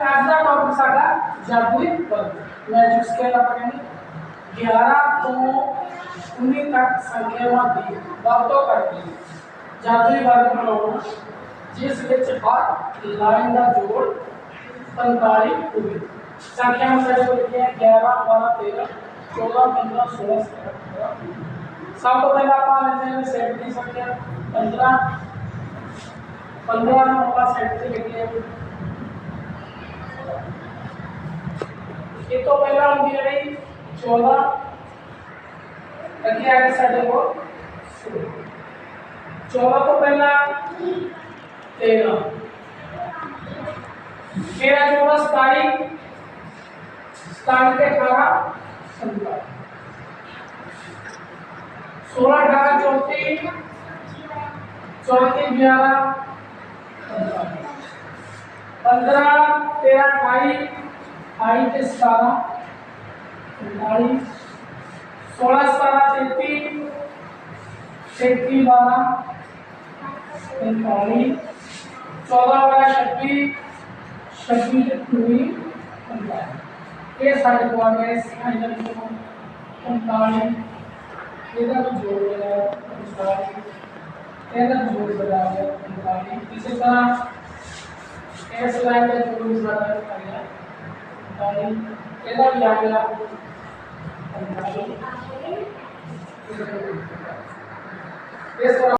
ताज़ा topic saga जादुई बल मैजिक स्केल अपने ग्यारह तो उन्नीस तक संख्या में दी बातों कर दी जादुई बल बनाओ जिस विच बात लाइन का जोड़ पंताली हुई। संख्या में सारे को लिखे ग्यारह, बारह, तेरह, चौदह, पंद्रह, सोलह, सत्रह सब तो पहला आप लेते हैं सेट की संख्या। पंद्रह। पंद्रह नंबर सेट से लिखिए ये तो पहला हम दिया इंजीनियरिंग चौदह लगे आगे साढ़े को चौदह को पहला, तेरह। तेरह चौदह सताईस सतानवे अठारह सत्रह सोलह, अठारह चौथी चौथी ग्यारह पंद्रह तेरह अठाई अठाई से सतारा पैंतालीस सोलह, सतारह तेती तैतीस बारह, पैंतालीस, चौदह, बारह, छब्बीस छब्बीस पूरी ये सारे को आ गए आइटम जोड़ जोड़ इसी तरह x लाइन में जो भी बात कर रहे हैं यानी पहला भी आ गया। इस